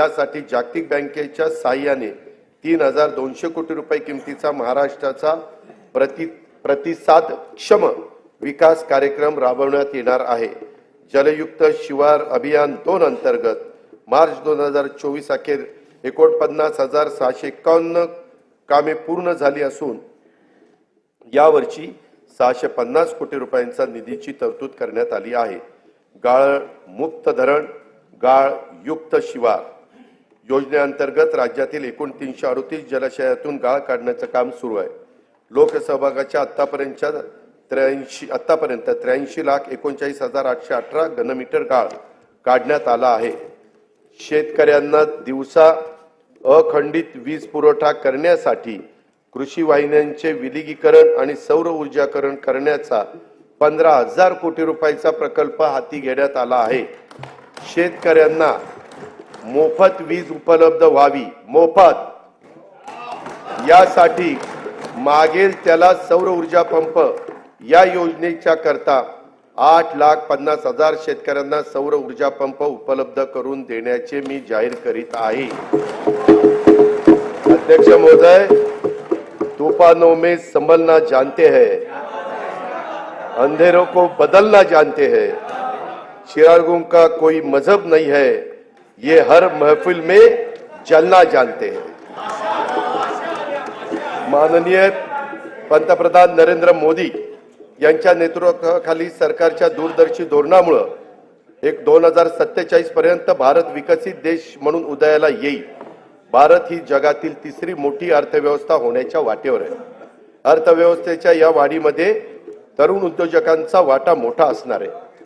यासाठी जागतिक बँकेच्या साहाय्याने तीन हजार दोनशे कोटी रुपये किमतीचा महाराष्ट्राचा प्रति प्रतिसादक्षम विकास कार्यक्रम राबवण्यात येणार आहे. जलयुक्त शिवार अभियान दोन अंतर्गत मार्च दोन हजार चोवीस अखेर एकोणपन्नास हजार सहाशे एकावन्न कामे पूर्ण झाली असून यावर्षी सहाशे पन्नास कोटी रुपयांचा निधीची तरतूद करण्यात आली आहे. गाळ मुक्त धरण गाळ युक्त शिवार. योजनेअंतर्गत राज्यातील एकूण तीनशे अडतीस जलाशयातून गाळ काढण्याचं काम सुरू आहे. लोकसहभागाच्या आत्तापर्यंतच्या त्र्याऐंशी आत्तापर्यंत त्र्याऐंशी लाख एकोणचाळीस हजार आठशे अठरा घनमीटर गाळ काढण्यात आला आहे. शेतकऱ्यांना दिवसा अखंडित वीज पुरवठा करण्यासाठी कृषी वाहिन्यांचे विलिगीकरण आणि सौर ऊर्जाकरण करण्याचा पंधरा हजार कोटी रुपयाचा प्रकल्प हाती घेण्यात आला आहे. शेतकऱ्यांना मोफत वीज उपलब्ध व्हावी. मोफत. यासाठी मागेल त्याला सौर ऊर्जा पंप. या योजनेच्या करता आठ लाख पन्नास हजार शेतकऱ्यांना सौर ऊर्जा पंप उपलब्ध करून देण्याचे मी जाहीर करीत आहे. अध्यक्ष महोदय तूफानों में संभलना जानते हैं. अंधेरों को बदलना जानते हैं. चिरागों का कोई मजहब नहीं है. ये हर महफिल में जलना जानते हैं। माननीय पंतप्रधान नरेंद्र मोदी यांच्या नेतृत्वाखाली सरकारच्या दूरदर्शी धोरणामुळं एक दोन हजार सत्तेचाळीस पर्यंत भारत विकसित देश म्हणून उदयाला येईल. भारत ही जगातील तिसरी मोठी अर्थव्यवस्था होण्याच्या वाटेवर आहे. अर्थव्यवस्थेच्या या वाढीमध्ये तरुण उद्योजकांचा वाटा मोठा असणार आहे.